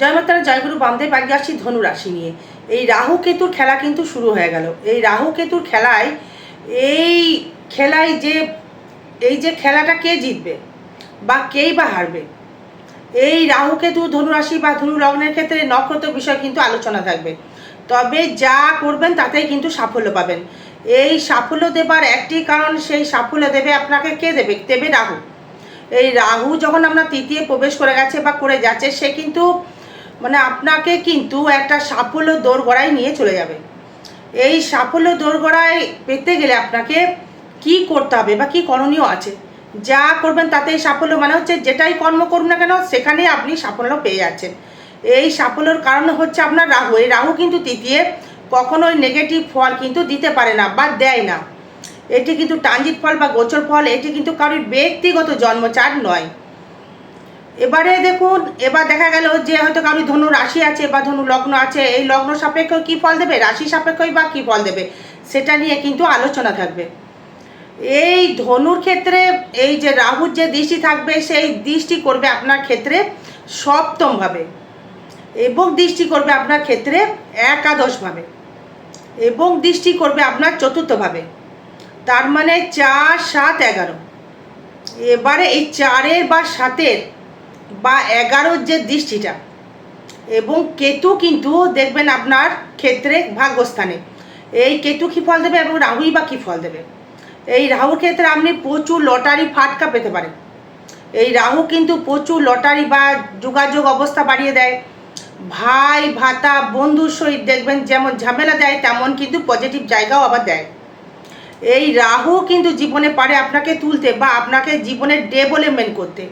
জয় মাতারা জয়গুরু বামদেব আগে আসছি ধনু রাশি নিয়ে। এই রাহু কেতুর খেলা কিন্তু শুরু হয়ে গেল। এই রাহু কেতুর খেলায় এই খেলায় যে, এই যে খেলাটা কে জিতবে বা কেই বা হারবে, এই রাহু কেতু ধনু রাশি বা ধনু লগ্নের ক্ষেত্রে নক্ষত্র বিষয় কিন্তু আলোচনা থাকবে। তবে যা করবেন তাতেই কিন্তু সাফল্য পাবেন। এই সাফল্য দেবার একটি কারণ, সেই সাফল্য দেবে আপনাকে কে দেবে? দেবে রাহু। এই রাহু যখন আমরা তৃতীয় প্রবেশ করে গেছে বা করে যাচ্ছে, সে কিন্তু মানে আপনাকে কিন্তু একটা সাফল্য দোরগড়ায় নিয়ে চলে যাবে। এই সাফল্য দোরগড়ায় পেতে গেলে আপনাকে কি করতে হবে বা কি করণীয় আছে? যা করবেন তাতেই সাফল্য মানে হচ্ছে যেটাই কর্ম করুন না কেন, সেখানেই আপনি সাফল্য পেয়ে যাচ্ছেন। এই সাফল্যর কারণ হচ্ছে আপনার রাহু। এই রাহু কিন্তু তৃতীয় কখনোই নেগেটিভ ফল কিন্তু দিতে পারে না বা দেয় না। এটি কিন্তু ট্রানজিট ফল বা গোচর ফল, এটি কিন্তু কারোর ব্যক্তিগত জন্মচার নয়। এবারে দেখুন, এবার দেখা গেল যে হয়তো কারোর ধনু রাশি আছে বা ধনু লগ্ন আছে, এই লগ্ন সাপেক্ষ কী ফল দেবে? রাশি সাপেক্ষই বা কী ফল দেবে? সেটা নিয়ে কিন্তু আলোচনা থাকবে। এই ধনুর ক্ষেত্রে এই যে রাহুর যে দৃষ্টি থাকবে, সেই দৃষ্টি করবে আপনার ক্ষেত্রে সপ্তমভাবে এবং দৃষ্টি করবে আপনার ক্ষেত্রে একাদশভাবে এবং দৃষ্টি করবে আপনার চতুর্থভাবে। তার মানে চার, সাত, এগারো। এবারে এই চারের বা সাতের বা এগারোর যে দৃষ্টিটা, এবং কেতু কিন্তু দেখবেন আপনার ক্ষেত্রে ভাগ্যস্থানে। এই কেতু কী ফল দেবে এবং রাহুই বা কী ফল দেবে? এই রাহুর ক্ষেত্রে আপনি প্রচুর লটারি ফাটকা পেতে পারেন। এই রাহু কিন্তু প্রচুর লটারি বা যোগাযোগ অবস্থা বাড়িয়ে দেয়। ভাই, ভাতা, বন্ধুর সহিত দেখবেন যেমন ঝামেলা দেয়, তেমন কিন্তু পজিটিভ জায়গাও আবার দেয়। এই রাহু কিন্তু জীবনে পারে আপনাকে তুলতে বা আপনাকে জীবনের ডেভেলপমেন্ট করতে।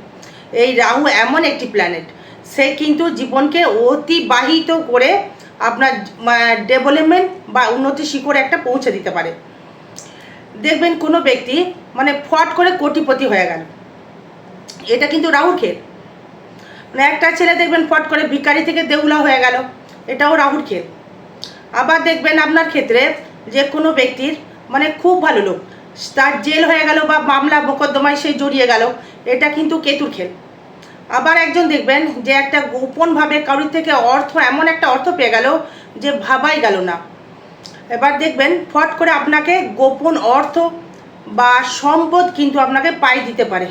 এই রাহু এমন একটি প্ল্যানেট সে কিন্তু জীবনকে অতিবাহিত করে আপনার ডেভেলপমেন্ট বা উন্নতি শিখরে একটা পৌঁছে দিতে পারে। দেখবেন কোনো ব্যক্তি মানে ফট করে কোটিপতি হয়ে গেল। এটা কিন্তু রাহুর ক্ষেত। মানে একটা ছেলে দেখবেন ফট করে ভিকারি থেকে দেউলা হয়ে গেল। এটাও রাহুর ক্ষেত। আবার দেখবেন আপনার ক্ষেত্রে যে কোনো ব্যক্তির মানে খুব ভালো লোক। তার জেল হয়ে গেল বা মামলা, মোকদ্দমায় সে জড়িয়ে গেল। এটা কিন্তু কেতুর খেল। আবার একজন দেখবেন যে একটা গোপনভাবে কারোর থেকে অর্থ, এমন একটা অর্থ পেয়ে গেল যে ভাবাই গেল না। এবার দেখবেন ফট করে আপনাকে গোপন অর্থ বা সম্পদ কিন্তু আপনাকে পাই দিতে পারে।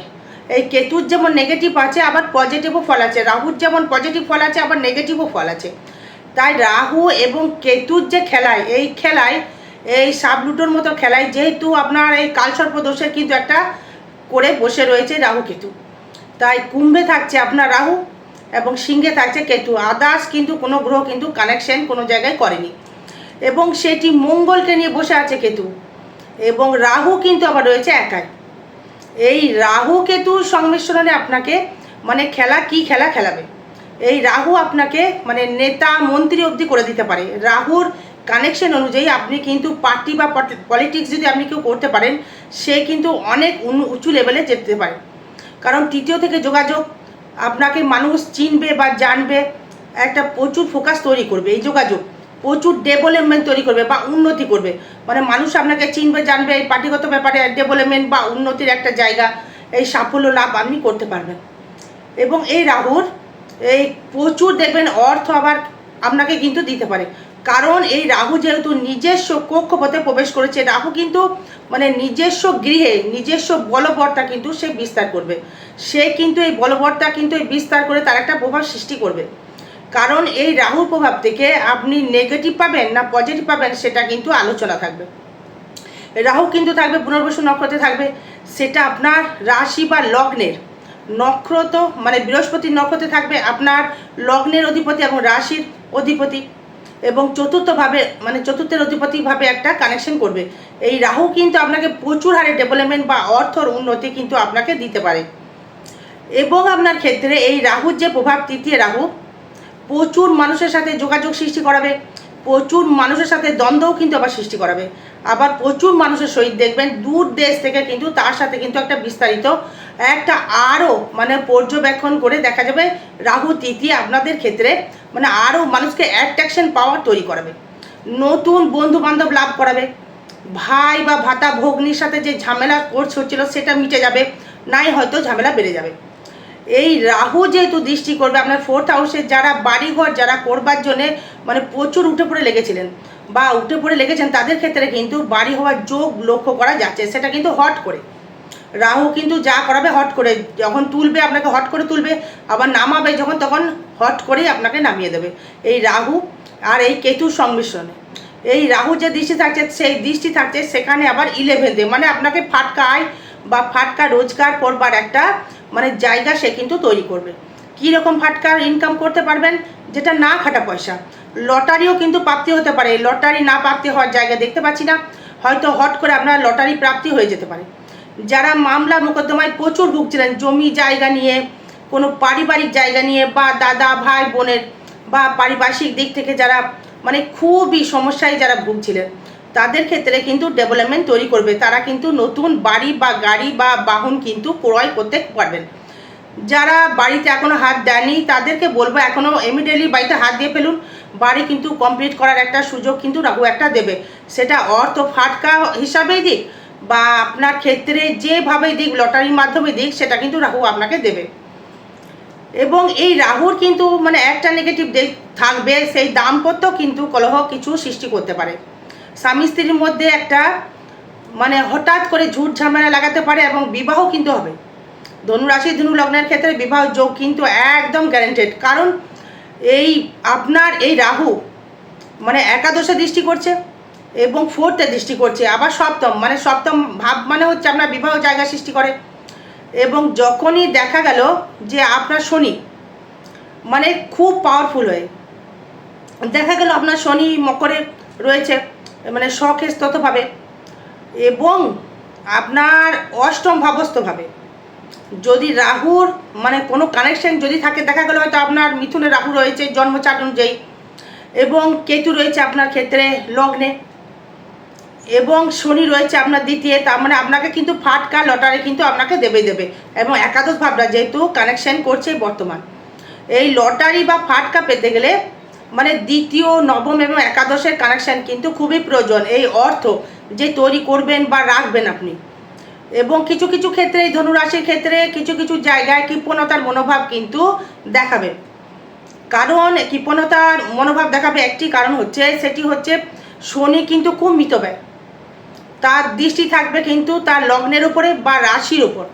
এই কেতুর যেমন নেগেটিভ আছে, আবার পজিটিভও ফল আছে। রাহুর যেমন পজিটিভ ফল আছে, আবার নেগেটিভও ফল আছে। তাই রাহু এবং কেতুর যে খেলায়, এই খেলায়, এই সাবলুটোর মতো খেলায় যেহেতু আপনার এই কালসর্প দোষের কিন্তু একটা করে বসে রয়েছে রাহু কেতু। তাই কুম্ভে থাকছে আপনার রাহু এবং সিংহে থাকছে কেতু। আদার্স কিন্তু কোনো গ্রহ কিন্তু কানেকশন কোনো জায়গায় করেনি। এবং সেটি মঙ্গলকে নিয়ে বসে আছে কেতু। এবং রাহু কিন্তু আবার রয়েছে একাই। এই রাহু কেতুর সংমিশ্রণে আপনাকে মানে খেলা কি খেলা খেলাবে? এই রাহু আপনাকে মানে নেতা, মন্ত্রী অবধি করে দিতে পারে। রাহুর কানেকশন অনুযায়ী আপনি কিন্তু পার্টি বা পলিটিক্স যদি আপনি কেউ করতে পারেন, সে কিন্তু অনেক উঁচু লেভেলে যেতে পারে। কারণ তৃতীয় থেকে যোগাযোগ, আপনাকে মানুষ চিনবে বা জানবে, একটা প্রচুর ফোকাস তৈরি করবে এই যোগাযোগ। প্রচুর ডেভেলপমেন্ট তৈরি করবে বা উন্নতি করবে। মানে মানুষ আপনাকে চিনবে, জানবে, এই পার্টিগত ব্যাপারে ডেভেলপমেন্ট বা উন্নতির একটা জায়গা, এই সাফল্য লাভ আপনি করতে পারবেন। এবং এই রাহুর, এই প্রচুর দেখবেন অর্থ আবার আপনাকে কিন্তু দিতে পারে। কারণ এই রাহু যেহেতু নিজস্ব কক্ষপথে প্রবেশ করেছে, রাহু কিন্তু মানে নিজস্ব গৃহে, নিজস্ব বলবরটা কিন্তু সে বিস্তার করবে। সে কিন্তু এই বলবরটা কিন্তু এই বিস্তার করে তার একটা প্রভাব সৃষ্টি করবে। কারণ এই রাহু প্রভাব থেকে আপনি নেগেটিভ পাবেন না পজিটিভ পাবেন সেটা কিন্তু আলোচনা থাকবে। রাহু কিন্তু থাকবে পুনর্বসু নক্ষত্রে থাকবে। সেটা আপনার রাশি বা লগ্নের নক্ষত্র মানে বৃহস্পতির নক্ষত্রে থাকবে আপনার লগ্নের অধিপতি এবং রাশির অধিপতি। এবং চতুর্থভাবে মানে চতুর্থের অধিপতিভাবে একটা কানেকশন করবে। এই রাহু কিন্তু আপনাকে প্রচুর হারে ডেভেলপমেন্ট বা অর্থর উন্নতি কিন্তু আপনাকে দিতে পারে। এবং আপনার ক্ষেত্রে এই রাহুর যে প্রভাব, তৃতীয় রাহু, প্রচুর মানুষের সাথে যোগাযোগ সৃষ্টি করাবে, প্রচুর মানুষের সাথে দ্বন্দ্বও কিন্তু আবার সৃষ্টি করাবে। আবার প্রচুর মানুষের সহিত দেখবেন, দূর দেশ থেকে কিন্তু তার সাথে কিন্তু একটা বিস্তারিত একটা আরও মানে পর্যবেক্ষণ করে দেখা যাবে। রাহু তৃতীয় আপনাদের ক্ষেত্রে মানে আরও মানুষকে অ্যাট্রাকশন পাওয়ার তৈরি করাবে। নতুন বন্ধু বান্ধব লাভ করাবে। ভাই বা ভাতা ভগ্নির সাথে যে ঝামেলা কোর্স হচ্ছিল সেটা মিটে যাবে, নাই হয়তো ঝামেলা বেড়ে যাবে। এই রাহু যেহেতু দৃষ্টি করবে, আপনার ফোর্থ হাউসে যারা বাড়িঘর, যারা করবার জন্যে মানে প্রচুর উঠে পড়ে লেগেছিলেন বা উঠে পড়ে লেগেছেন, তাদের ক্ষেত্রে কিন্তু বাড়ি হওয়ার যোগ লক্ষ্য করা যাচ্ছে, সেটা কিন্তু হট করে। রাহু কিন্তু যা করাবে হট করে, যখন তুলবে আপনাকে হট করে তুলবে, আবার নামাবে যখন, তখন হট করেই আপনাকে নামিয়ে দেবে। এই রাহু আর এই কেতুর সংমিশ্রণে। এই রাহু যে দৃষ্টি থাকছে, সেই দৃষ্টি থাকছে সেখানে আবার ইলেভেন্থে মানে আপনাকে ফাটকা আয় বা ফাটকা রোজগার করবার একটা মানে জায়গা সে কিন্তু তৈরি করবে। কী রকম ফাটকার ইনকাম করতে পারবেন, যেটা না খাটা পয়সা। লটারিও কিন্তু প্রাপ্তি হতে পারে। লটারি না প্রাপ্তি হওয়ার জায়গা দেখতে পাচ্ছি না। হয়তো হট করে আপনার লটারি প্রাপ্তি হয়ে যেতে পারে। যারা মামলা মোকদ্দমায় প্রচুর ভুগছিলেন, জমি জায়গা নিয়ে, কোনো পারিবারিক জায়গা নিয়ে, বা দাদা, ভাই, বোনের, বা পারিপার্শ্বিক দিক থেকে যারা মানে খুবই সমস্যায় যারা ভুগছিলেন, তাদের ক্ষেত্রে কিন্তু ডেভেলপমেন্ট তৈরি করবে। তারা কিন্তু নতুন বাড়ি বা গাড়ি বা বাহন কিন্তু ক্রয় করতে পারবেন। যারা বাড়িতে এখনও হাত দেয়নি, তাদেরকে বলব এখনও ইমিডিয়েটলি বাড়িতে হাত দিয়ে ফেলুন। বাড়ি কিন্তু কমপ্লিট করার একটা সুযোগ কিন্তু রাহু একটা দেবে। সেটা অর্থ ফাটকা হিসাবেই দিক বা আপনার ক্ষেত্রে যেভাবে দিক, লটারির মাধ্যমে দিক, সেটা কিন্তু রাহু আপনাকে দেবে। এবং এই রাহুর কিন্তু মানে একটা নেগেটিভ দিক থাকবে, সেই দাম্পত্য কিন্তু কলহ কিছু সৃষ্টি করতে পারে। স্বামী স্ত্রীর মধ্যে একটা মানে হঠাৎ করে ঝুট ঝামেলা লাগাতে পারে এবং বিবাহ কিন্তু হবে। ধনুরাশি ধনু লগ্নের ক্ষেত্রে বিবাহ যোগ কিন্তু একদম গ্যারেন্টেড কারণ এই আপনার এই রাহু মানে একাদশে দৃষ্টি করছে এবং ফোর্থে দৃষ্টি করছে, আবার সপ্তম। মানে সপ্তম ভাব মানে হচ্ছে আপনার বিবাহ জায়গা সৃষ্টি করে। এবং যখনই দেখা গেল যে আপনার শনি মানে খুব পাওয়ারফুল হয়ে, দেখা গেল আপনার শনি মকরে রয়েছে মানে স্বক্ষেস্তভাবে এবং আপনার অষ্টম ভাবস্থভাবে। যদি রাহুর মানে কোনো কানেকশন যদি থাকে, দেখা গেল হয়তো আপনার মিথুনে রাহু রয়েছে জন্মচাট অনুযায়ী এবং কেতু রয়েছে আপনার ক্ষেত্রে লগ্নে, এবং শনি রয়েছে আপনার দ্বিতীয়, তার মানে আপনাকে কিন্তু ফাটকা লটারি কিন্তু আপনাকে দেবে দেবে, এবং একাদশ ভাবনা যেহেতু কানেকশন করছে বর্তমান। এই লটারি বা ফাটকা পেতে গেলে মানে দ্বিতীয়, নবম এবং একাদশের কানেকশন কিন্তু খুবই প্রয়োজন। এই অর্থ যে তৈরি করবেন বা রাখবেন আপনি। এবং কিছু কিছু ক্ষেত্রে, এই ধনুরাশির ক্ষেত্রে কিছু কিছু জায়গায় কৃপণতার মনোভাব কিন্তু দেখাবে। কারণ, কৃপণতার মনোভাব দেখাবে একটি কারণ হচ্ছে, সেটি হচ্ছে শনি কিন্তু খুব মিতব্যয় তার দৃষ্টি থাকবে কিন্তু তার লগ্নের উপরে বা রাশির উপর।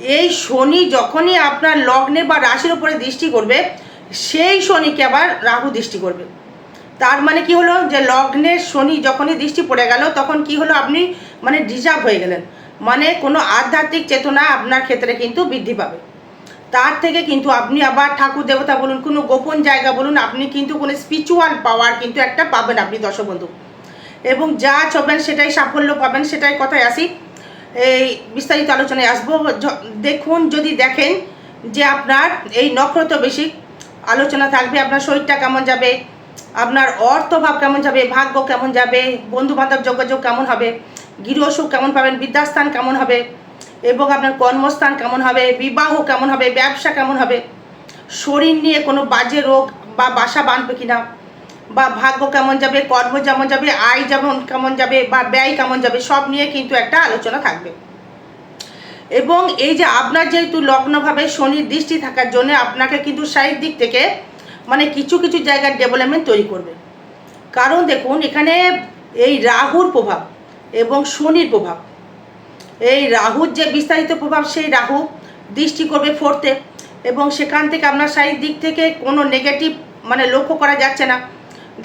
এই শনি যখনই আপনার লগ্নে বা রাশির উপরে দৃষ্টি করবে, সেই শনিকে আবার রাহু দৃষ্টি করবে। তার মানে কি হলো? যে লগ্নের শনি যখনই দৃষ্টি পড়ে গেল, তখন কি হলো? আপনি মানে ডিজার্ভ হয়ে গেলেন। মানে কোনো আধ্যাত্মিক চেতনা আপনার ক্ষেত্রে কিন্তু বৃদ্ধি পাবে। তার থেকে কিন্তু আপনি আবার ঠাকুর দেবতা বলুন, কোনো গোপন জায়গা বলুন, আপনি কিন্তু কোনো স্পিরিচুয়াল পাওয়ার কিন্তু একটা পাবেন আপনি দর্শবন্ধু এবং যা চলবেন সেটাই সাফল্য পাবেন, সেটাই কথায় আসি। এই বিস্তারিত আলোচনায় আসব। দেখুন, যদি দেখেন যে আপনার এই নক্ষত্র বেশি আলোচনা থাকবে, আপনার শরীরটা কেমন যাবে, আপনার অর্থভাব কেমন যাবে, ভাগ্য কেমন যাবে বন্ধু বান্ধব যোগাযোগ কেমন হবে গৃহসুখ কেমন পাবেন? বিদ্যাস্থান কেমন হবে? এবং আপনার কর্মস্থান কেমন হবে? বিবাহ কেমন হবে? ব্যবসা কেমন হবে? শরীর নিয়ে কোনো বাজে রোগ বা বাসা বাঁধবে কিনা? বা ভাগ্য কেমন যাবে? কর্ম যেমন যাবে? আয় যেমন কেমন যাবে? বা ব্যয় কেমন যাবে? সব নিয়ে কিন্তু একটা আলোচনা থাকবে। এবং এই যে আপনার যেহেতু লগ্নভাবে শনির দৃষ্টি থাকার জন্য আপনাকে কিন্তু শারীরিক দিক থেকে মানে কিছু কিছু জায়গার ডেভেলপমেন্ট তৈরি করবে। কারণ দেখুন, এখানে এই রাহুর প্রভাব এবং শনির প্রভাব। এই রাহুর যে বিস্তারিত প্রভাব, সেই রাহু দৃষ্টি করবে ফোর্থে এবং সেখান থেকে আপনার শারীরিক দিক থেকে কোনো নেগেটিভ মানে লক্ষ্য করা যাচ্ছে না।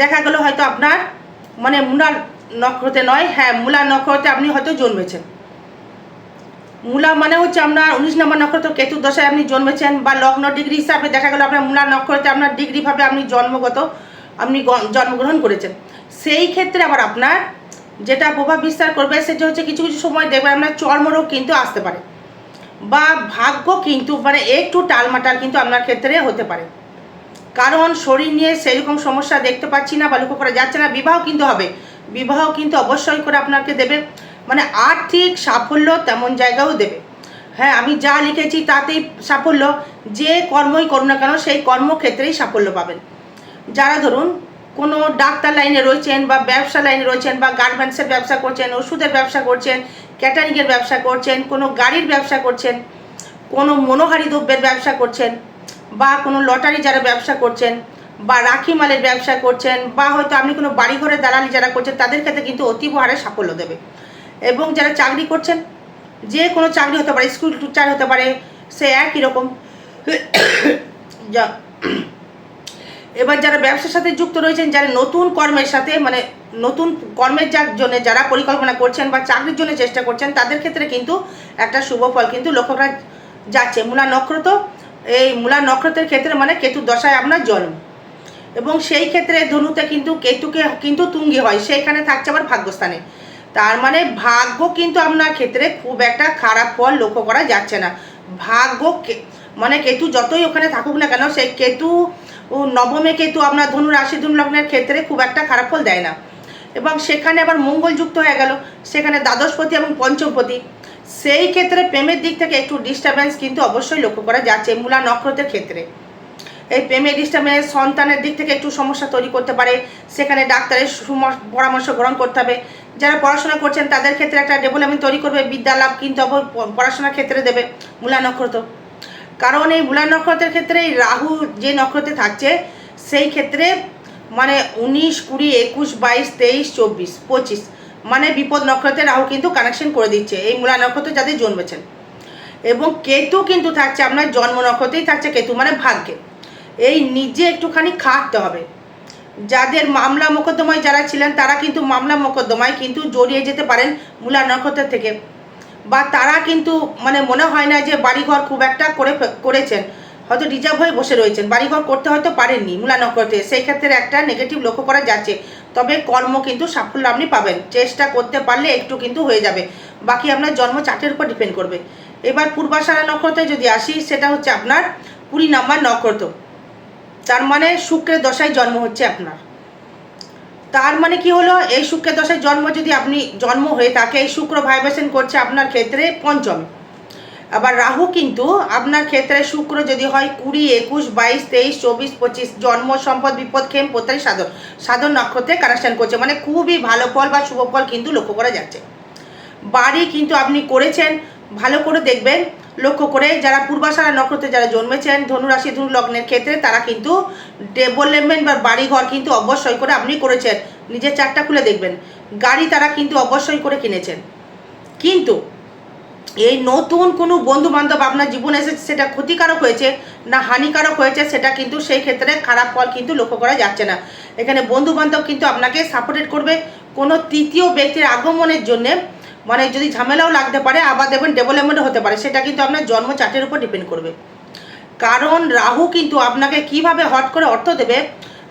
দেখা গেল হয়তো আপনার মানে মূলার নক্ষত্রে নয় হ্যাঁ মূলা নক্ষত্রে আপনি হয়তো জন্মেছেন। মূলা মানে হচ্ছে আপনার উনিশ নম্বর নক্ষত্র কেতু দশায় আপনি জন্মেছেন বা লগ্ন ডিগ্রি হিসাবে দেখা গেল আপনার মূলা নক্ষত্রে আপনার ডিগ্রিভাবে আপনি জন্মগত, আপনি জন্মগ্রহণ করেছেন। সেই ক্ষেত্রে আবার আপনার যেটা প্রভাব বিস্তার করবে সেটা হচ্ছে কিছু কিছু সময় দেখবেন আপনার চর্মরোগ কিন্তু আসতে পারে। বা ভাগ্য কিন্তু মানে একটু টালমাটাল কিন্তু আপনার ক্ষেত্রে হতে পারে। কারণ শরীর নিয়ে সেরকম সমস্যা দেখতে পাচ্ছি না বা লক্ষ্য করা যাচ্ছে না, বিবাহ কিন্তু হবে। বিবাহ কিন্তু অবশ্যই করে আপনাকে দেবে। মানে আর্থিক সাফল্য তেমন জায়গাও দেবে। হ্যাঁ আমি যা লিখেছি তাতেই সাফল্য। যে কর্মই করুন না কেন, সেই কর্মক্ষেত্রেই সাফল্য পাবেন। যারা ধরুন কোনো ডাক্তার লাইনে রয়েছেন বা ব্যবসা লাইনে রয়েছেন বা গার্মেন্টসের ব্যবসা করছেন, ওষুধের ব্যবসা করছেন, ক্যাটারিংয়ের ব্যবসা করছেন, কোনো গাড়ির ব্যবসা করছেন, কোনো মনোহারি দ্রব্যের ব্যবসা করছেন বা কোনো লটারি যারা ব্যবসা করছেন বা রাখি মালের ব্যবসা করছেন বা হয়তো আপনি কোনো বাড়িঘরের দালালি যারা করছেন, তাদের ক্ষেত্রে কিন্তু অতীব হারে সাফল্য দেবে। এবং যারা চাকরি করছেন, যে কোনো চাকরি হতে পারে, স্কুল টিচার হতে পারে, সে একই রকম। এবার যারা ব্যবসার সাথে যুক্ত রয়েছেন, যারা নতুন কর্মের সাথে মানে নতুন কর্মের যার জন্য যারা পরিকল্পনা করছেন বা চাকরির জন্য চেষ্টা করছেন, তাদের ক্ষেত্রে কিন্তু একটা শুভ ফল কিন্তু লক্ষ্য করা যাচ্ছে। মূলা নক্ষত্র, এই মূলা নক্ষত্রের ক্ষেত্রে মানে কেতু দশায় আপনার জন্ম। এবং সেই ক্ষেত্রে ধনুতে কিন্তু কেতুকে কিন্তু তুঙ্গি হয়, সেইখানে থাকছে আবার ভাগ্যস্থানে। তার মানে ভাগ্য কিন্তু আপনার ক্ষেত্রে খুব একটা খারাপ ফল লক্ষ্য করা যাচ্ছে না। ভাগ্য মানে কেতু যতই ওখানে থাকুক না কেন, সেই কেতু নবমে কেতু আপনার ধনু রাশি ধনু লগ্নের ক্ষেত্রে খুব একটা খারাপ ফল দেয় না। এবং সেখানে আবার মঙ্গল যুক্ত হয়ে গেল, সেখানে দ্বাদশপতি এবং পঞ্চমপতি। সেই ক্ষেত্রে প্রেমের দিক থেকে একটু ডিস্টারবেন্স কিন্তু অবশ্যই লক্ষ্য করা যাচ্ছে মূলা নক্ষত্রের ক্ষেত্রে। এই প্রেমের ডিস্টার্বেন্স সন্তানের দিক থেকে একটু সমস্যা তৈরি করতে পারে, সেখানে ডাক্তারের পরামর্শ গ্রহণ করতে হবে। যারা পড়াশোনা করছেন তাদের ক্ষেত্রে একটা ডেভেলপমেন্ট তৈরি করবে, বিদ্যা লাভ কিন্তু পড়াশোনার ক্ষেত্রে দেবে মূলা নক্ষত্র। কারণ এই মূলা নক্ষত্রের ক্ষেত্রে এই রাহু যে নক্ষত্রে থাকছে, সেই ক্ষেত্রে মানে উনিশ, কুড়ি, একুশ, বাইশ, তেইশ, চব্বিশ, পঁচিশ মানে বিপদ নক্ষত্রে রাহু কিন্তু কানেকশন করে দিচ্ছে এই মূলা নক্ষত্রে যাদের জন্মেছেন। এবং কেতু কিন্তু থাকছে, আপনার জন্ম নক্ষত্রেই থাকছে কেতু মানে ভাগ্যে। এই নিজে একটুখানি খাটতে হবে। যাদের মামলা মোকদ্দমায় যারা ছিলেন, তারা কিন্তু মামলা মোকদ্দমায় কিন্তু জড়িয়ে যেতে পারেন মূলা নক্ষত্র থেকে। বা তারা কিন্তু মানে মনে হয় না যে বাড়িঘর খুব একটা করে করেছেন। হয়তো রিজার্ভ হয়ে বসে রয়েছেন। বাড়িঘর করতে হয়তো পারেননি মূলা নক্ষত্রে। সেই ক্ষেত্রে একটা নেগেটিভ লক্ষ্য করা যাচ্ছে। তবে কর্ম কিন্তু সাফল্য আপনি পাবেন। চেষ্টা করতে পারলে একটু কিন্তু হয়ে যাবে। বাকি আপনার জন্ম চার্টের উপর ডিপেন্ড করবে। এবার পূর্বাশারা নক্ষত্রে যদি আসি, সেটা হচ্ছে আপনার কুড়ি নাম্বার নক্ষত্র। তার মানে শুক্রের দশায় জন্ম হচ্ছে আপনার। তার মানে কি হলো? এই শুক্রের দশায় জন্ম, যদি আপনি জন্ম হয়ে থাকে এই শুক্র ভাইব্রেশন করছে আপনার ক্ষেত্রে পঞ্চম। আবার রাহু কিন্তু আপনার ক্ষেত্রে শুক্র যদি হয় কুড়ি, একুশ, বাইশ, তেইশ, চব্বিশ, পঁচিশ, জন্ম, সম্পদ, বিপদ খেম প্রত্যাই সাধন। সাধন নক্ষত্রে কানেকশন করছে মানে খুবই ভালো ফল বা শুভ ফল কিন্তু লক্ষ্য করা যাচ্ছে। বাড়ি কিন্তু আপনি করেছেন ভালো করে দেখবেন। লক্ষ্য করে যারা পূর্বাশারা নক্ষত্রে যারা জন্মেছেন, ধনুরাশি ধনু লগ্নের ক্ষেত্রে তারা কিন্তু ডেভেলপমেন্ট বা বাড়িঘর কিন্তু অবশ্যই করে আপনি করেছেন। নিজের চারটা খুলে দেখবেন। গাড়ি তারা কিন্তু অবশ্যই করে কিনেছেন। কিন্তু এই নতুন কোনো বন্ধু বান্ধব আপনার জীবনে এসেছে সেটা ক্ষতিকারক হয়েছে না হানিকারক হয়েছে, সেটা কিন্তু সেই ক্ষেত্রে খারাপ ফল কিন্তু লক্ষ্য করা যাচ্ছে না। এখানে বন্ধু বান্ধব কিন্তু আপনাকে সাপোর্টেড করবে। কোনো তৃতীয় ব্যক্তির আগমনের জন্যে মানে যদি ঝামেলাও লাগতে পারে, আবার দেখবেন ডেভেলপমেন্ট হতে পারে, সেটা কিন্তু আপনার জন্ম চার্টের উপর ডিপেন্ড করবে। কারণ রাহু কিন্তু আপনাকে কীভাবে হট করে অর্থ দেবে,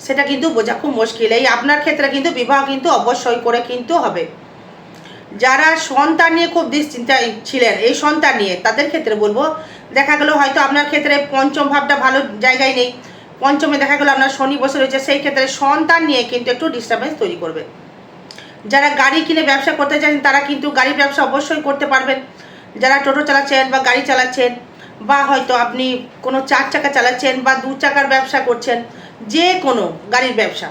সেটা কিন্তু বোঝা খুব মুশকিল। এই আপনার ক্ষেত্রে কিন্তু বিবাহ কিন্তু অবশ্যই করে কিন্তু হবে। যারা সন্তান নিয়ে খুব দুশ্চিন্তায় ছিলেন, এই সন্তান নিয়ে, তাদের ক্ষেত্রে বলব, দেখা গেলো হয়তো আপনার ক্ষেত্রে পঞ্চম ভাবটা ভালো জায়গায় নেই। পঞ্চমে দেখা গেলো আপনার শনি বসে রয়েছে, সেই ক্ষেত্রে সন্তান নিয়ে কিন্তু একটু ডিস্টারবেন্স তৈরি করবে। যারা গাড়ি কিনে ব্যবসা করতে চান, তারা কিন্তু গাড়ির ব্যবসা অবশ্যই করতে পারবেন। যারা টোটো চালাচ্ছেন বা গাড়ি চালাচ্ছেন বা হয়তো আপনি কোনো চার চাকা চালাচ্ছেন বা দু চাকার ব্যবসা করছেন, যে কোনো গাড়ির ব্যবসা,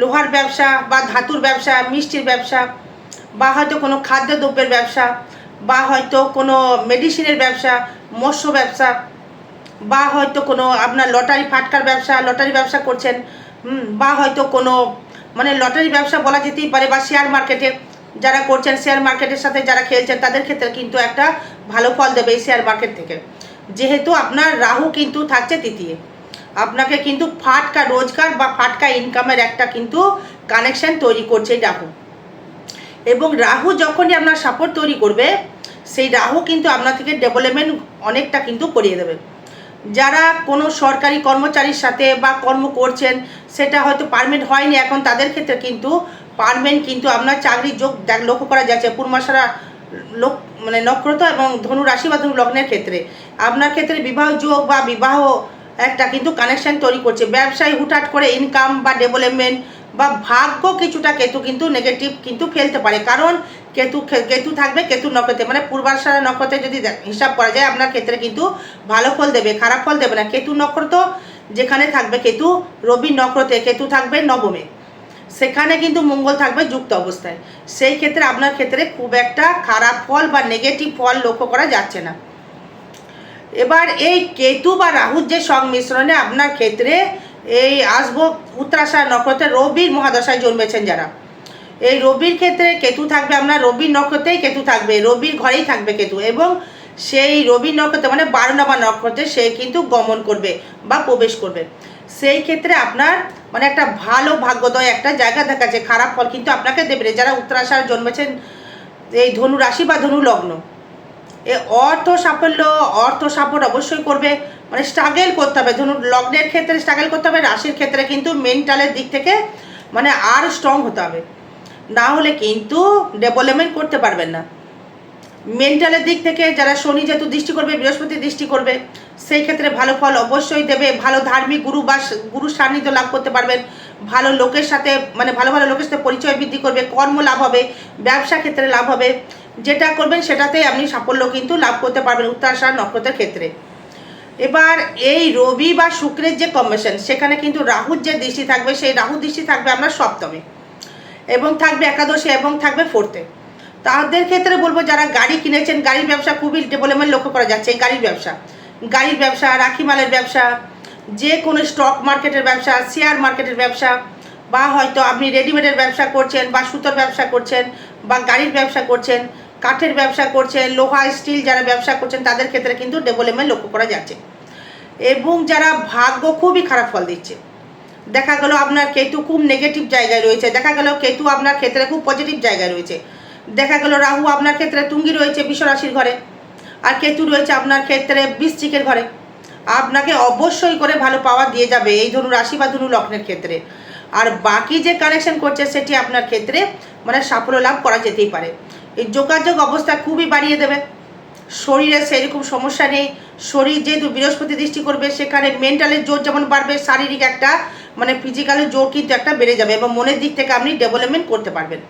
লোহার ব্যবসা বা ধাতুর ব্যবসা, মিষ্টির ব্যবসা, বা হয়তো কোনো খাদ্যদ্রব্যের ব্যবসা, বা হয়তো কোনো মেডিসিনের ব্যবসা, মৎস্য ব্যবসা, বা হয়তো কোনো আপনার লটারি ফাটকার ব্যবসা, লটারি ব্যবসা করছেন বা হয়তো কোনো মানে লটারি ব্যবসা বলা যেতেই পারে বা শেয়ার মার্কেটে যারা করছেন শেয়ার মার্কেটের সাথে যারা খেলছেন, তাদের ক্ষেত্রে কিন্তু একটা ভালো ফল দেবে এই শেয়ার মার্কেট থেকে। যেহেতু আপনার রাহু কিন্তু থাকছে তৃতীয়। আপনাকে কিন্তু ফাটকা রোজগার বা ফাটকা ইনকামের একটা কিন্তু কানেকশন তৈরি করছে এই রাহু। এবং রাহু যখনই আপনার সাপোর্ট তৈরি করবে, সেই রাহু কিন্তু আপনার থেকে ডেভেলপমেন্ট অনেকটা কিন্তু করিয়ে দেবে। যারা কোনো সরকারি কর্মচারীর সাথে বা কর্ম করছেন, সেটা হয়তো পারমেন্ট হয়নি এখন তাদের ক্ষেত্রে কিন্তু পারমেন্ট কিন্তু আপনার চাকরির যোগ লক্ষ্য করা যাচ্ছে। পূর্ণমাসারা লোক মানে নক্ষত্র এবং ধনু রাশি বা ধনু লগ্নের ক্ষেত্রে। আপনার ক্ষেত্রে বিবাহ যোগ বা বিবাহ একটা কিন্তু কানেকশন তৈরি করছে। ব্যবসায় হুটহাট করে ইনকাম বা ডেভেলপমেন্ট বা ভাগ্য কিছুটা কেতু কিন্তু নেগেটিভ কিন্তু ফেলতে পারে। কারণ কেতু কেতু থাকবে কেতু নক্ষত্রে। মানে পূর্বাশারা নক্ষত্রে যদি হিসাব করা যায়, আপনার ক্ষেত্রে কিন্তু ভালো ফল দেবে, খারাপ ফল দেবে না। কেতু নক্ষত্র যেখানে থাকবে কেতু রবি নক্ষত্রে কেতু থাকবে, নবমে। সেখানে কিন্তু মঙ্গল থাকবে যুক্ত অবস্থায়। সেই ক্ষেত্রে আপনার ক্ষেত্রে খুব একটা খারাপ ফল বা নেগেটিভ ফল লক্ষ্য করা যাচ্ছে না। এবার এই কেতু বা রাহুর যে সংমিশ্রণে আপনার ক্ষেত্রে এই আসব উত্তরাশার নক্ষত্রে। রবির মহাদশায় জন্মেছেন যারা। এই রবির ক্ষেত্রে কেতু থাকবে আপনার রবির নক্ষত্রেই কেতু থাকবে, রবির ঘরেই থাকবে কেতু এবং সেই রবির নক্ষত্রে মানে বারো নম্বর নক্ষত্রে সে কিন্তু গমন করবে বা প্রবেশ করবে। সেই ক্ষেত্রে আপনার মানে একটা ভালো ভাগ্যোদয়, একটা জায়গা দেখাচ্ছে খারাপ ফল কিন্তু আপনাকে দেবে। যারা উত্তরাশার জন্মেছেন, এই ধনু রাশি বা ধনু লগ্ন, এ অর্থ সাফল্য, অর্থ সাপোর্ট অবশ্যই করবে। মানে স্ট্রাগেল করতে হবে। ধরুন, লগ্নের ক্ষেত্রে স্ট্রাগেল করতে হবে, রাশির ক্ষেত্রে কিন্তু মেন্টালের দিক থেকে মানে আর স্ট্রং হতে হবে। না হলে কিন্তু ডেভেলপমেন্ট করতে পারবেন না। মেন্টালের দিক থেকে যারা শনি যেহেতু দৃষ্টি করবে, বৃহস্পতি দৃষ্টি করবে, সেই ক্ষেত্রে ভালো ফল অবশ্যই দেবে। ভালো ধার্মিক গুরু বা গুরু সান্নিধ্য লাভ করতে পারবেন। ভালো লোকের সাথে মানে ভালো ভালো লোকের সাথে পরিচয় বৃদ্ধি করবে, কর্ম লাভ হবে, ব্যবসা ক্ষেত্রে লাভ হবে। যেটা করবেন সেটাতেই আপনি সাফল্য কিন্তু লাভ করতে পারবেন উত্তরাশার নক্ষত্রের ক্ষেত্রে। এবার এই রবি বা শুক্রের যে কম্বিনেশন সেখানে কিন্তু রাহুর যে দৃষ্টি থাকবে, সেই রাহু দৃষ্টি থাকবে আপনার সপ্তমে। এবং থাকবে একাদশে এবং থাকবে ফোর্থে তাদের ক্ষেত্রে বলব, যারা গাড়ি কিনেছেন, গাড়ির ব্যবসা খুবই ডেভেলপমেন্ট লক্ষ্য করা যাচ্ছে, এই গাড়ির ব্যবসা। গাড়ির ব্যবসা, রাখি মালের ব্যবসা, যে কোনো স্টক মার্কেটের ব্যবসা শেয়ার মার্কেটের ব্যবসা, বা হয়তো আপনি রেডিমেডের ব্যবসা করছেন, বা সুতোর ব্যবসা করছেন, বা গাড়ির ব্যবসা করছেন কাঠের ব্যবসা করছেন লোহা, স্টিল যারা ব্যবসা করছেন তাদের ক্ষেত্রে কিন্তু ডেভেলপমেন্ট লক্ষ্য করা যাচ্ছে। এবং যারা ভাগ্য খুবই খারাপ ফল দিচ্ছে। দেখা গেল আপনার কেতু খুব নেগেটিভ জায়গায় রয়েছে, দেখা গেল কেতু আপনার ক্ষেত্রে খুব পজিটিভ জায়গায় রয়েছে। দেখা গেল রাহু আপনার ক্ষেত্রে তুঙ্গি রয়েছে বিশ্বরাশির ঘরে, আর কেতু রয়েছে আপনার ক্ষেত্রে বৃশ্চিকের ঘরে। আপনাকে অবশ্যই করে ভালো পাওয়া দিয়ে যাবে এই ধরুন রাশি বা ধরুন লগ্নের ক্ষেত্রে। আর বাকি যে কানেকশন করছে সেটি আপনার ক্ষেত্রে মানে সাফল্য লাভ করা যেতেই পারে। এই যোগাযোগ অবস্থা খুবই বাড়িয়ে দেবে। শরীরে সেরকম সমস্যা নেই। শরীর যেহেতু বৃহস্পতি দৃষ্টি করবে, সেখানে মেন্টালের জোর যেমন বাড়বে, শারীরিক একটা মানে ফিজিক্যালের জোর কিন্তু একটা বেড়ে যাবে এবং মনের দিক থেকে আপনি ডেভেলপমেন্ট করতে পারবেন।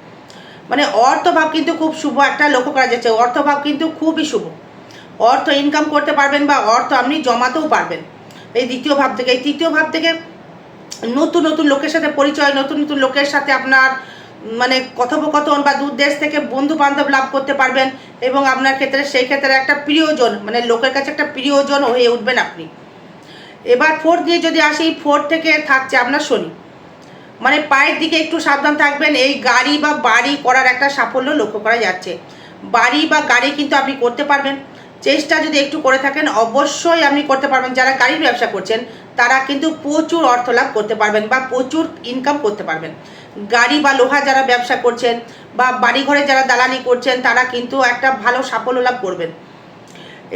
মানে অর্থভাব কিন্তু খুব শুভ একটা লক্ষ্য করা যাচ্ছে। অর্থভাব কিন্তু খুবই শুভ। অর্থ ইনকাম করতে পারবেন বা অর্থ আপনি জমাতেও পারবেন। এই দ্বিতীয় ভাব থেকে, এই তৃতীয় ভাব থেকে নতুন নতুন লোকের সাথে পরিচয়, নতুন নতুন লোকের সাথে আপনার মানে কথোপকথন বা দূর দেশ থেকে বন্ধু বান্ধব লাভ করতে পারবেন এবং আপনার ক্ষেত্রে সেই ক্ষেত্রে একটা প্রিয়জন মানে লোকের কাছে একটা প্রিয়জন হয়ে উঠবেন আপনি। এবার ফোর্থ দিয়ে যদি আসি ফোর্থ থেকে থাকছে আপনার শনি। মানে পায়ের দিকে একটু সাবধান থাকবেন, এই গাড়ি বা বাড়ি করার একটা সাফল্য লক্ষ্য করা যাচ্ছে। বাড়ি বা গাড়ি কিন্তু আপনি করতে পারবেন। চেষ্টা যদি একটু করে থাকেন, অবশ্যই আপনি করতে পারবেন। যারা গাড়ির ব্যবসা করছেন, তারা কিন্তু প্রচুর অর্থ লাভ করতে পারবেন বা প্রচুর ইনকাম করতে পারবেন। গাড়ি বা লোহা যারা ব্যবসা করছেন বা বাড়িঘরে যারা দালালি করছেন, তারা কিন্তু একটা ভালো সাফল্য লাভ করবেন।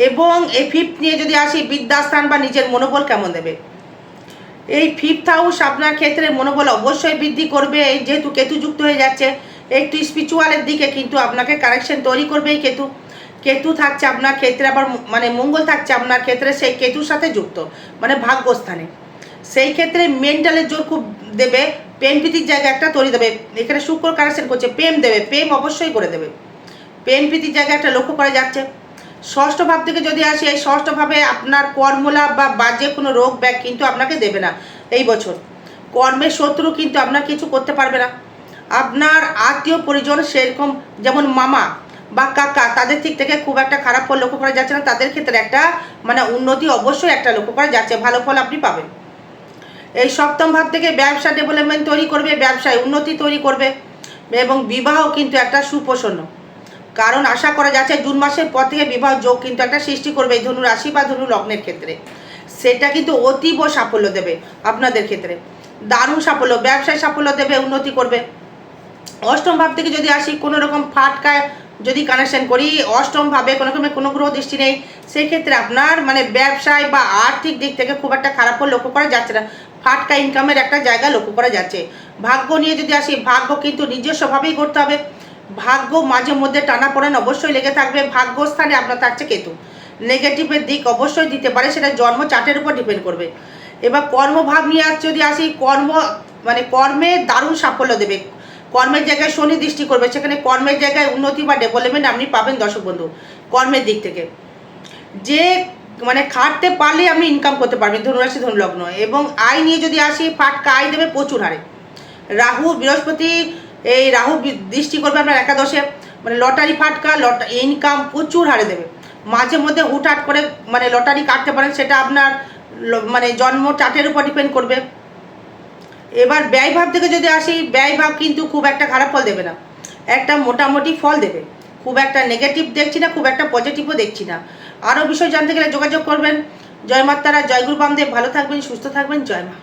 এবং এই ফিফথ নিয়ে যদি আসি বিদ্যাস্থান বা নিজের মনোবল কেমন দেবে? এই ফিফথ হাউস আপনার ক্ষেত্রে মনোবল অবশ্যই বৃদ্ধি করবে। এই যেহেতু কেতু যুক্ত হয়ে যাচ্ছে, একটু স্পিরিচুয়ালের দিকে কিন্তু আপনাকে কারেকশন তৈরি করবে এই কেতু। কেতু থাকছে আপনার ক্ষেত্রে আবার মানে মঙ্গল থাকছে আপনার ক্ষেত্রে সেই কেতুর সাথে যুক্ত মানে ভাগ্যস্থানে। সেই ক্ষেত্রে মেন্টালের জোর খুব দেবে। প্রেম প্রীতির জায়গা একটা তৈরি দেবে। এখানে শুক্র কানেকশন করছে, প্রেম দেবে, প্রেম অবশ্যই করে দেবে। প্রেম প্রীতির জায়গা একটা লক্ষ্য করা যাচ্ছে। ষষ্ঠ ভাব থেকে যদি আসি, এই ষষ্ঠ ভাবে আপনার কর্মলাভ বা বাজে কোনো রোগ ব্যাগ কিন্তু আপনাকে দেবে না এই বছর। কর্মের শত্রু কিন্তু আপনার কিছু করতে পারবে না। আপনার আত্মীয় পরিজন সেরকম যেমন মামা বা কাকা, তাদের দিক থেকে খুব একটা খারাপ ফল লক্ষ্য করা যাচ্ছে না। তাদের ক্ষেত্রে একটা মানে উন্নতি অবশ্যই একটা লক্ষ্য করা যাচ্ছে। ভালো ফল আপনি পাবেন। এই সপ্তম ভাব থেকে ব্যবসা ডেভেলপমেন্ট তৈরি করবে, ব্যবসায় উন্নতি তৈরি করবে। এবং বিবাহ কিন্তু একটা সুপ্রসন্ন। কারণ আশা করা যাচ্ছে জুন মাসের পর থেকে বিবাহ যোগ কিন্তু একটা সৃষ্টি করবে এই ধনু রাশি বা ধনু লগ্নের ক্ষেত্রে। সেটা কিন্তু অতীব সাফল্য দেবে আপনাদের ক্ষেত্রে। দারুণ সাফল্য, ব্যবসায় সাফল্য দেবে, উন্নতি করবে। অষ্টম ভাব থেকে যদি আসি, কোনো রকম ফাটকায় যদি কানেকশন করি, অষ্টম ভাবে কোনো রকমের কোনো গ্রহ দৃষ্টি নেই, সেক্ষেত্রে আপনার মানে ব্যবসায় বা আর্থিক দিক থেকে খুব একটা খারাপ লক্ষ্য করা যাচ্ছে না। ফাটকা ইনকামের একটা জায়গা লক্ষ্য করা যাচ্ছে। ভাগ্য নিয়ে যদি আসি, ভাগ্য কিন্তু নিজস্বভাবেই করতে হবে। ভাগ্য মাঝে মধ্যে টানা পড়েন অবশ্যই লেগে থাকবে। ভাগ্যস্থানে আপনার থাকছে কেতু। নেগেটিভের দিক অবশ্যই দিতে পারে, সেটা জন্ম চার্টের উপর ডিপেন্ড করবে। এবার কর্মভাব নিয়ে আস যদি আসি, কর্ম মানে কর্মে দারুণ সাফল্য দেবে। কর্মের জায়গায় শনি দৃষ্টি করবে, সেখানে কর্মের জায়গায় উন্নতি বা ডেভেলপমেন্ট আপনি পাবেন দর্শক বন্ধু, কর্মের দিক থেকে। যে মানে খাটতে পারলে আপনি ইনকাম করতে পারবেন, ধনুরাশি, ধনুলগ্ন। এবং আয় নিয়ে যদি আসি, ফাটকা আয় দেবে প্রচুর হারে। রাহু, বৃহস্পতি, এই রাহু দৃষ্টি করবে আপনার একাদশে। মানে লটারি ফাটকা, লট ইনকাম প্রচুর হারে দেবে। মাঝে মধ্যে হুটহাট করে মানে লটারি কাটতে পারেন, সেটা আপনার মানে জন্ম চার্টের উপর ডিপেন্ড করবে। এবার ব্যয়ভাব থেকে যদি আসি ব্যয়ভাব কিন্তু খুব একটা খারাপ ফল দেবে না। একটা মোটামুটি ফল দেবে। খুব একটা নেগেটিভ দেখছি না, খুব একটা পজিটিভও দেখছি না। আরও বিষয় জানতে গেলে যোগাযোগ করবেন। জয় মাতারা, জয় বামদেব, ভালো থাকবেন, সুস্থ থাকবেন, জয় মা।